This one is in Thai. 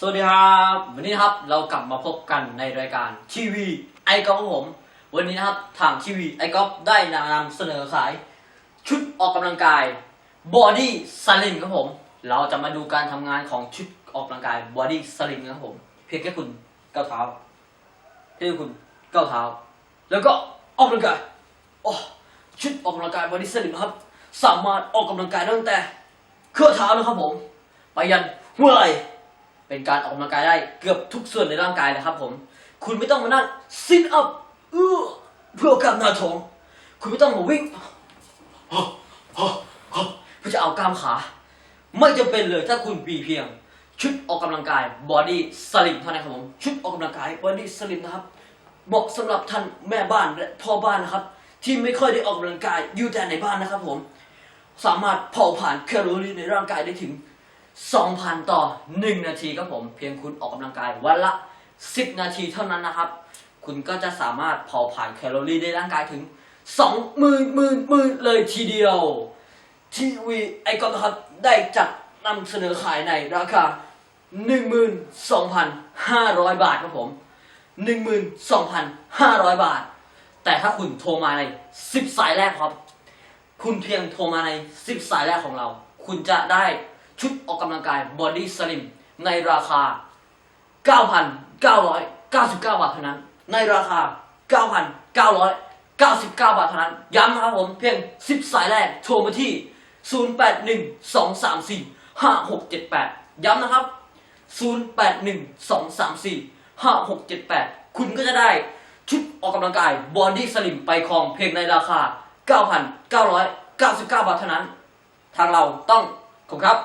สวัสดีครับวันนี้ครับเรากลับมาพบกันในรายการทีวีไอกอล์ฟของผม วันนี้นะครับทางทีวีไอกอล์ฟได้นำเสนอขาย ชุดออกกำลังกายบอดี้สลิมครับผม เราจะมาดูการทำงานของชุดออกกำลังกายบอดี้สลิมนะครับผม เพียงแค่คุณก้าวเท้าเพียงแค่คุณก้าวเท้า แล้วก็ออกกำลังกายโอ้ชุดออกกำลังกายบอดี้สลิมครับ สามารถออกกำลังกายตั้งแต่ เครื่องเท้านะครับผม ไปยันหัวไหล่ เป็นการออกกำลังกายได้เกือบทุกส่วนในร่างกายนะครับผม คุณไม่ต้องมานั่งซิทอัพเพื่อเอกล้ามหน้าท้อง คุณไม่ต้องมาวิ่งเพื่อจะเอากล้ามขา ไม่จำเป็นเลยถ้าคุณมีเพียง ชุดออกกำลังกายบอดี้สลิมเท่านั้นครับผม ชุดออกกำลังกายบอดี้สลิมนะครับ เหมาะสำหรับท่านแม่บ้านและพ่อบ้านนะครับ ที่ไม่ค่อยได้ออกกำลังกายอยู่แต่ในบ้านนะครับผม สามารถเผาผ่านแคลอรี่ในร่างกายได้ถึง 2,000 ต่อ 1 นาทีครับผมเพียงคุณออกกำลังกายวันละ 10 นาทีเท่านั้นนะครับ คุณก็จะสามารถเผาผ่านแคลอรี่ในร่างกายถึง 2 หมื่นหมื่นหมื่นเลยทีเดียว ทีวีไอคอนนะครับได้จัดนำเสนอขายในราคา 12,500 บาทครับผม 12,500 บาท แต่ถ้าคุณโทรมาใน 10 สายแรกครับ คุณเพียงโทรมาใน 10 สายแรกของเรา คุณจะได้ ชุดออกกำลังกายบอดี้สลิมในราคา 9,999 บาทเท่านั้น ในราคา 9,999 บาทเท่านั้น ย้ำนะครับผมเพียง 10 สายแรกโทรมาที่ 0812345678 ย้ำนะครับ 0812345678 คุณก็จะได้ชุดออกกำลังกายบอดี้สลิมไปครองเพียงในราคา 9,999 บาทเท่านั้น ทางเราต้องขอบครับ